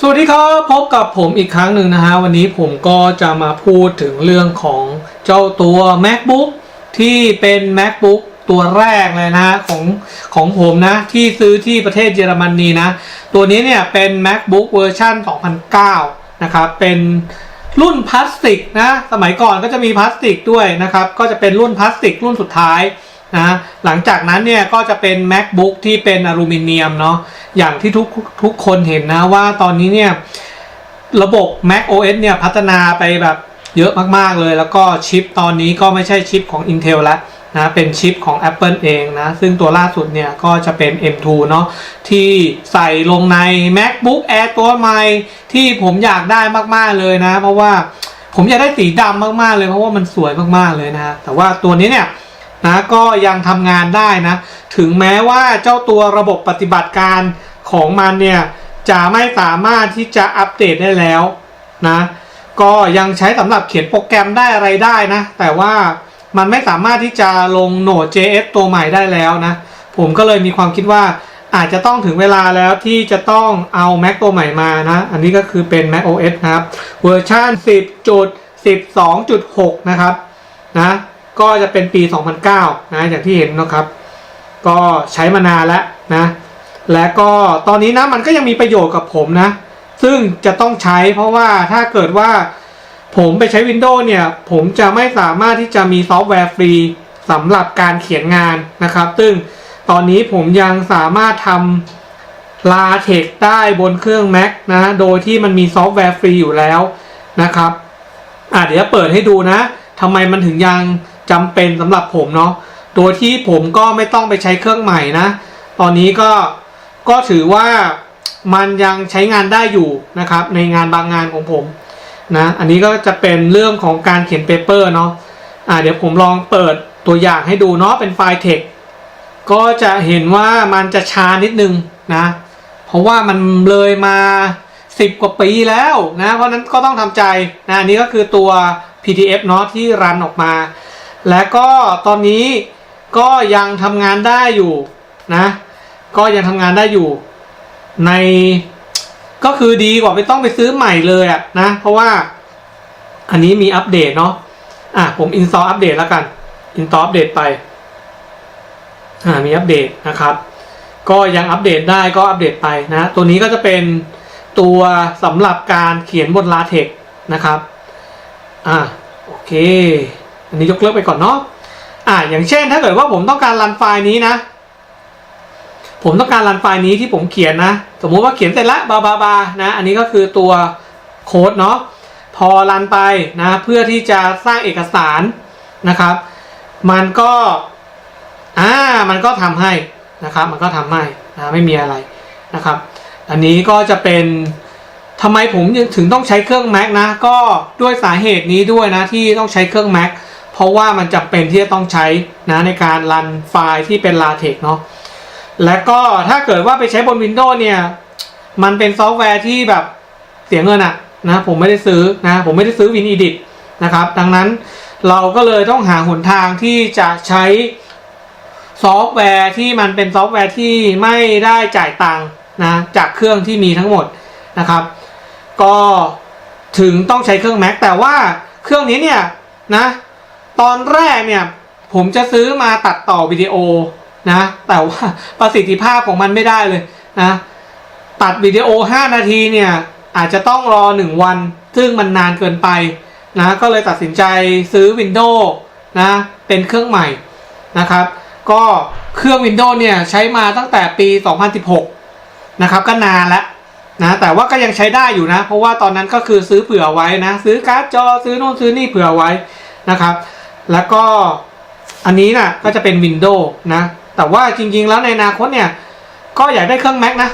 สวัสดีครับพบกับผมอีกครั้งหนึ่งนะฮะวันนี้ผมก็จะมาพูดถึงเรื่องของเจ้าตัว macbook ที่เป็น macbook ตัวแรกเลยนะฮะของของผมนะ ที่ซื้อที่ประเทศเยอรมนีนะ ตัวนี้เนี่ยเป็น macbook เวอร์ชัน2009 นะครับเป็นรุ่นพลาสติกนะ สมัยก่อนก็จะมีพลาสติกด้วยนะครับ ก็จะเป็นรุ่นพลาสติกรุ่นสุดท้าย นะหลังจากนั้นเนี่ยก็จะเป็น macbook ที่เป็นอลูมิเนียมเนาะอย่างที่ทุกทุกคนเห็นนะว่าตอนนี้เนี่ยระบบ mac os เนี่ยพัฒนาไปแบบเยอะมากๆเลย แล้วก็ชิปตอนนี้ก็ไม่ใช่ชิปของ Intel แล้วนะเป็นชิปของ Apple เองนะ ซึ่งตัวล่าสุดเนี่ยก็จะเป็น M2 เนาะที่ใส่ลงใน macbook air ตัวใหม่ที่ผมอยากได้มากๆเลยนะ เพราะว่าผมอยากได้สีดำมากๆเลยเพราะว่ามันสวยมากๆเลยนะ แต่ว่าตัวนี้เนี่ย นะก็ยังทำงานได้นะ ถึงแม้ว่าเจ้าตัวระบบปฏิบัติการของมันเนี่ยจะไม่สามารถที่จะอัปเดตได้แล้วนะก็ยังใช้สำหรับเขียนโปรแกรมได้อะไรได้นะ แต่ว่ามันไม่สามารถที่จะลง Node.js ตัวใหม่ได้แล้วนะ ผมก็เลยมีความคิดว่าอาจจะต้องถึงเวลาแล้วที่จะต้องเอา Mac ตัวใหม่มานะ อันนี้ก็คือเป็น Mac OS นะครับ เวอร์ชัน10.12.6 นะครับนะ ก็จะเป็นปี 2009 นะอย่างที่เห็นนะครับ ก็ใช้มานานแล้วนะ และก็ตอนนี้นะมันก็ยังมีประโยชน์กับผมนะ ซึ่งจะต้องใช้เพราะว่าถ้าเกิดว่าผมไปใช้ Windows เนี่ย ผมจะไม่สามารถที่จะมีซอฟต์แวร์ฟรีสำหรับการเขียนงานนะครับ ซึ่งตอนนี้ผมยังสามารถทำ LaTeX ได้บนเครื่อง Mac นะ โดยที่มันมีซอฟต์แวร์ฟรีอยู่แล้วนะครับอะเดี๋ยวเปิดให้ดูนะทำไมมันถึงยัง จำเป็นสำหรับผมเนาะโดยที่ผมก็ไม่ต้องไปใช้เครื่องใหม่นะ ตอนนี้ก็ก็ถือว่ามันยังใช้งานได้อยู่นะครับ ในงานบางงานของผมนะอันนี้ก็จะเป็นเรื่องของการเขียนเปเปอร์เนาะอ่าเดี๋ยวผมลองเปิดตัวอย่างให้ดูเนาะเป็นไฟล์ text ก็จะเห็นว่ามันจะช้านิดนึงนะ เพราะว่ามันเลยมา 10 กว่าปีแล้วนะ เพราะนั้นก็ต้องทำใจนะอันนี้ก็คือตัว PDF เนาะที่รันออกมา และก็ตอนนี้ก็ยังทำงานได้อยู่นะ ก็ยังทำงานได้อยู่ในก็คือดีกว่าไม่ต้องไปซื้อใหม่เลยอะนะ เพราะว่าอันนี้มีอัปเดตเนาะอะผม install อัปเดตแล้วกัน install อัปเดตไปอ่ามีอัปเดตนะครับ ก็ยังอัปเดตได้ก็อัปเดตไปนะ ตัวนี้ก็จะเป็นตัวสำหรับการเขียนบน LaTeX นะครับ อ่าโอเค อันนี้ยกเลิกไปก่อนเนาะอ่าอย่างเช่นถ้าเกิดว่าผมต้องการรันไฟล์นี้นะ ผมต้องการรันไฟล์นี้ที่ผมเขียนนะ สมมุติว่าเขียนเสร็จละบาบาบานะ อันนี้ก็คือตัวโค้ดเนาะพอรันไปนะเพื่อที่จะสร้างเอกสารนะครับ มันก็อ่ามันก็ทำให้นะครับ มันก็ทำให้นะไม่มีอะไรนะครับ อันนี้ก็จะเป็นทำไมผมถึงต้องใช้เครื่อง Mac นะ ก็ด้วยสาเหตุนี้ด้วยนะที่ต้องใช้เครื่อง Mac เพราะว่ามันจำเป็นที่จะต้องใช้นะในการรันไฟล์ที่เป็น LaTeX เนาะและก็ถ้าเกิดว่าไปใช้บน Windows เนี่ยมันเป็นซอฟต์แวร์ที่แบบเสียเงินอะนะผมไม่ได้ซื้อนะผมไม่ได้ซื้อ WinEdit นะครับดังนั้นเราก็เลยต้องหาหนทางที่จะใช้ซอฟต์แวร์ที่มันเป็นซอฟต์แวร์ที่ไม่ได้จ่ายตังค์นะจากเครื่องที่มีทั้งหมดนะครับ ก็ถึงต้องใช้เครื่อง Mac แต่ว่าเครื่องนี้เนี่ยนะ ตอนแรกเนี่ยผมจะซื้อมาตัดต่อวิดีโอนะ แต่ว่าประสิทธิภาพของมันไม่ได้เลยนะตัดวิดีโอ 5 นาทีเนี่ยอาจจะต้องรอ 1 วัน ซึ่งมันนานเกินไปนะก็เลยตัดสินใจซื้อ Windows นะเป็นเครื่องใหม่นะครับ ก็เครื่อง Windows เนี่ยใช้มาตั้งแต่ปี 2016 นะครับก็นานแล้วนะแต่ว่าก็ยังใช้ได้อยู่นะ เพราะว่าตอนนั้นก็คือซื้อเผื่อไว้นะ ซื้อการ์ดจอซื้อโน่นซื้อนี่เผื่อไว้นะครับ แล้วก็อันนี้นะ่ะก็จะเป็น Windows นะ แต่ว่าจริงๆแล้วในอนาคตเนี่ย ก็อยากได้เครื่อง Mac นะ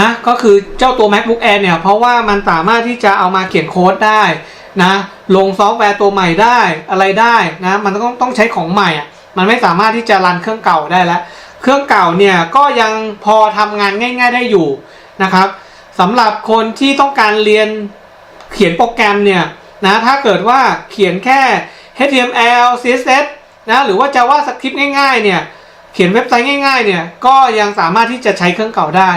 นะก็คือเจ้าตัว MacBook Air เนี่ย เพราะว่ามันสามารถที่จะเอามาเขียนโค้ดได้นะ ลงซอฟต์แวร์ตัวใหม่ได้อะไรได้นะ มันต้องต้องใช้ของใหม่อะ่ะมันไม่สามารถที่จะรันเครื่องเก่าได้แล้ว เครื่องเก่าเนี่ย ก็ยังพอทำงานง่าย ๆ ได้อยู่นะครับสำหรับคนที่ต้องการเรียนเขียนโปรแกรมเนี่ยนะถ้าเกิดว่าเขียนแค่ HTML CSS นะหรือว่า JavaScript ง่ายๆเนี่ยเขียนเว็บไซต์ง่ายๆเนี่ยก็ยังสามารถที่จะใช้เครื่องเก่าได้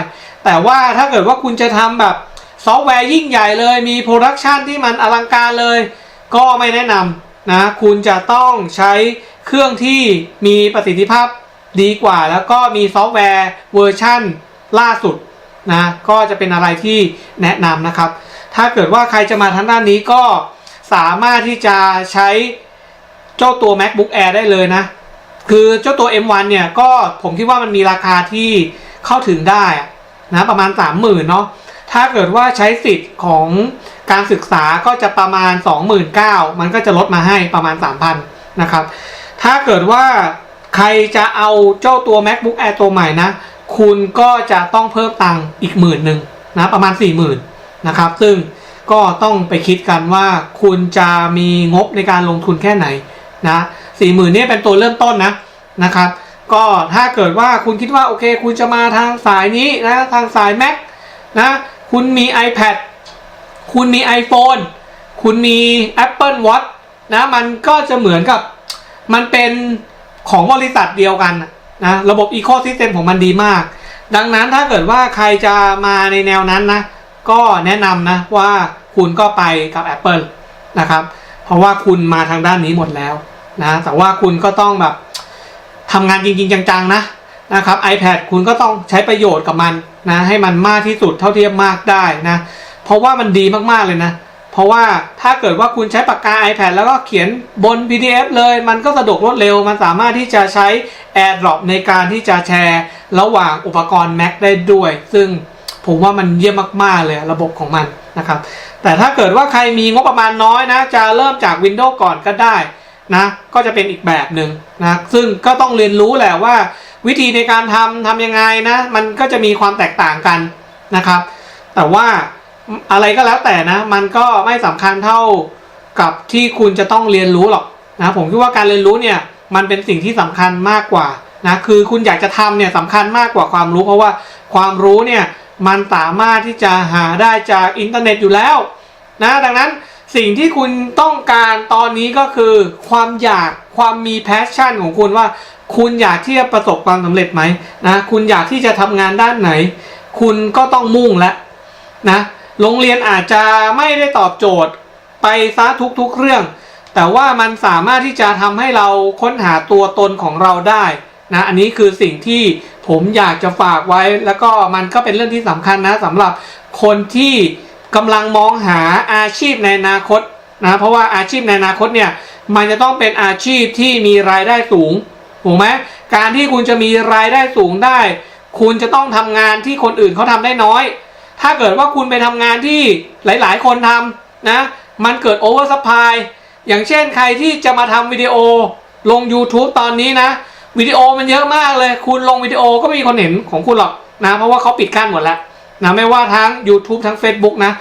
แต่ว่าถ้าเกิดว่าคุณจะทำแบบซอฟต์แวร์ยิ่งใหญ่เลย มีโปรดักชันที่มันอลังการเลย ก็ไม่แนะนำนะ คุณจะต้องใช้เครื่องที่มีประสิทธิภาพดีกว่า แล้วก็มีซอฟต์แวร์เวอร์ชั่นล่าสุดนะ ก็จะเป็นอะไรที่แนะนำนะครับ ถ้าเกิดว่าใครจะมาทางด้านนี้ก็สามารถที่จะใช้ เจ้าตัว MacBook Air ได้เลยนะ คือเจ้าตัว M1 เนี่ยก็ผมคิดว่ามันมีราคาที่เข้าถึงได้นะประมาณ 30,000เนาะถ้าเกิดว่าใช้สิทธิ์ของการศึกษาก็จะประมาณ 29,000มันก็จะลดมาให้ประมาณ 3,000นะครับ ถ้าเกิดว่าใครจะเอาเจ้าตัว MacBook Air ตัวใหม่นะ คุณก็จะต้องเพิ่มตังค์อีกหมื่นหนึ่งนะประมาณ 40,000นะครับ ซึ่งก็ต้องไปคิดกันว่าคุณจะมีงบในการลงทุนแค่ไหน นะสี่หมื่นนี่เป็นตัวเริ่มต้นนะนะครับ ก็ถ้าเกิดว่าคุณคิดว่าโอเค คุณจะมาทางสายนี้นะทางสาย Mac นะคุณมี iPad คุณมี iPhone คุณมี Apple Watch นะมันก็จะเหมือนกับมันเป็นของบริษัทเดียวกันนะระบบ Ecosystem ของมันดีมาก ดังนั้นถ้าเกิดว่าใครจะมาในแนวนั้นนะก็แนะนำนะว่าคุณก็ไปกับ Apple นะครับ เพราะว่าคุณมาทางด้านนี้หมดแล้ว นะแต่ว่าคุณก็ต้องแบบทำงานจริง ๆ จัง ๆ นะนะครับ iPad คุณก็ต้องใช้ประโยชน์กับมันนะให้มันมากที่สุดเท่าที่จะมากได้นะเพราะว่ามันดีมากๆเลยนะ เพราะว่าถ้าเกิดว่าคุณใช้ปากกา iPad แล้วก็เขียนบน PDF เลย มันก็สะดวกรวดเร็ว มันสามารถที่จะใช้ AirDrop ในการที่จะแชร์ระหว่างอุปกรณ์ Mac ได้ด้วย ซึ่งผมว่ามันเยี่ยมมากๆเลยระบบของมันนะครับ แต่ถ้าเกิดว่าใครมีงบประมาณน้อยนะ จะเริ่มจาก Windows ก่อนก็ได้ นะก็จะเป็นอีกแบบหนึ่งนะซึ่งก็ต้องเรียนรู้แหละว่า วิธีในการทำทำยังไงนะ มันก็จะมีความแตกต่างกันนะครับ แต่ว่าอะไรก็แล้วแต่นะ มันก็ไม่สำคัญเท่ากับที่คุณจะต้องเรียนรู้หรอกนะผมคิดว่าการเรียนรู้เนี่ยมันเป็นสิ่งที่สำคัญมากกว่านะคือคุณอยากจะทำเนี่ยสำคัญมากกว่าความรู้ เพราะว่าความรู้เนี่ยมันสามารถที่จะหาได้จากอินเทอร์เน็ตอยู่แล้วนะดังนั้น สิ่งที่คุณต้องการตอนนี้ก็คือ ความอยากความมีแพชชั่นของคุณว่า คุณอยากที่จะประสบความสำเร็จไหมนะคุณอยากที่จะทำงานด้านไหน คุณก็ต้องมุ่งแล้วนะโรงเรียนอาจจะไม่ได้ตอบโจทย์ไปซะทุกๆเรื่อง แต่ว่ามันสามารถที่จะทำให้เราค้นหาตัวตนของเราได้นะอันนี้คือสิ่งที่ผมอยากจะฝากไว้ แล้วก็มันก็เป็นเรื่องที่สำคัญนะสำหรับคนที่ กำลังมองหาอาชีพในอนาคตนะเพราะว่าอาชีพในอนาคตเนี่ยมันจะต้องเป็นอาชีพที่มีรายได้สูงถูกไหมการที่คุณจะมีรายได้สูงได้ คุณจะต้องทำงานที่คนอื่นเขาทำได้น้อย ถ้าเกิดว่าคุณไปทำงานที่หลาย ๆ คนทำนะมันเกิดโอเวอร์ซัพพลายอย่างเช่นใครที่จะมาทำวิดีโอลง YouTube ตอนนี้นะวิดีโอมันเยอะมากเลย คุณลงวิดีโอก็ไม่มีคนเห็นของคุณหรอกนะเพราะว่าเขาปิดกั้นหมดแล้ว นะไม่ว่าทั้ง YouTube ทั้ง Facebook นะ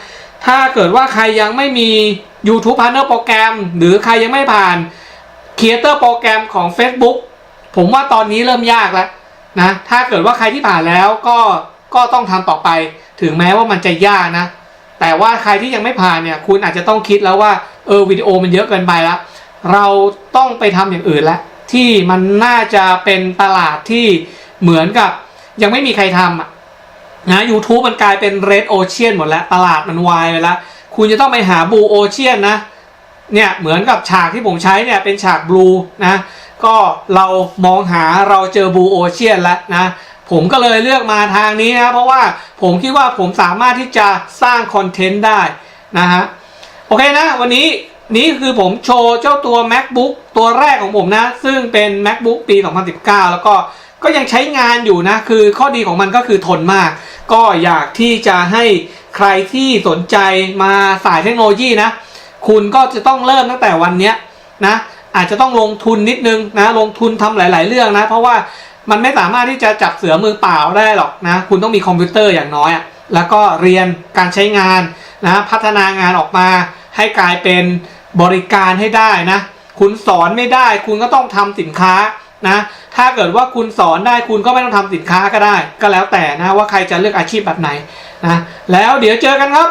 ถ้าเกิดว่าใครยังไม่มี YouTube Partner โปรแกรมหรือใครยังไม่ผ่าน Creator โปรแกรมของ Facebook ผมว่าตอนนี้เริ่มยากแล้วนะถ้าเกิดว่าใครที่ผ่านแล้วก็ก็ต้องทำต่อไป ถึงแม้ว่ามันจะยากนะ แต่ว่าใครที่ยังไม่ผ่านเนี่ย คุณอาจจะต้องคิดแล้วว่าเออวิดีโอมันเยอะเกินไปล้วเราต้องไปทำอย่างอื่นล้วที่มันน่าจะเป็นตลาดที่เหมือนกับยังไม่มีใครทำอะ นะ YouTube มันกลายเป็นเรดโอเชียนหมดแล้ว ตลาดมันวายไปแล้ว คุณจะต้องไปหาบูโอเชียนนะ เนี่ยเหมือนกับฉากที่ผมใช้เนี่ยเป็นฉากบลูนะ ก็เรามองหาเราเจอบูโอเชียนแล้วนะผมก็เลยเลือกมาทางนี้นะ เพราะว่าผมคิดว่าผมสามารถที่จะสร้างคอนเทนต์ได้นะฮะ โอเคนะ วันนี้นี่คือผมโชว์เจ้าตัว macbook ตัวแรกของผมนะ ซึ่งเป็น macbook ปี 2019 แล้วก็ก็ยังใช้งานอยู่นะ คือข้อดีของมันก็คือทนมาก ก็อยากที่จะให้ใครที่สนใจมาสายเทคโนโลยีนะ คุณก็จะต้องเริ่มตั้งแต่วันนี้นะอาจจะต้องลงทุนนิดนึงนะลงทุนทำหลาย ๆ เรื่องนะ เพราะว่ามันไม่สามารถที่จะจับเสือมือเปล่าได้หรอกนะคุณต้องมีคอมพิวเตอร์อย่างน้อยอแล้วก็เรียนการใช้งานนะพัฒนางานออกมาให้กลายเป็นบริการให้ได้นะ คุณสอนไม่ได้ คุณก็ต้องทำสินค้า นะถ้าเกิดว่าคุณสอนได้คุณก็ไม่ต้องทำสินค้าก็ได้ ก็แล้วแต่นะว่าใครจะเลือกอาชีพแบบไหนนะแล้วเดี๋ยวเจอกันครับ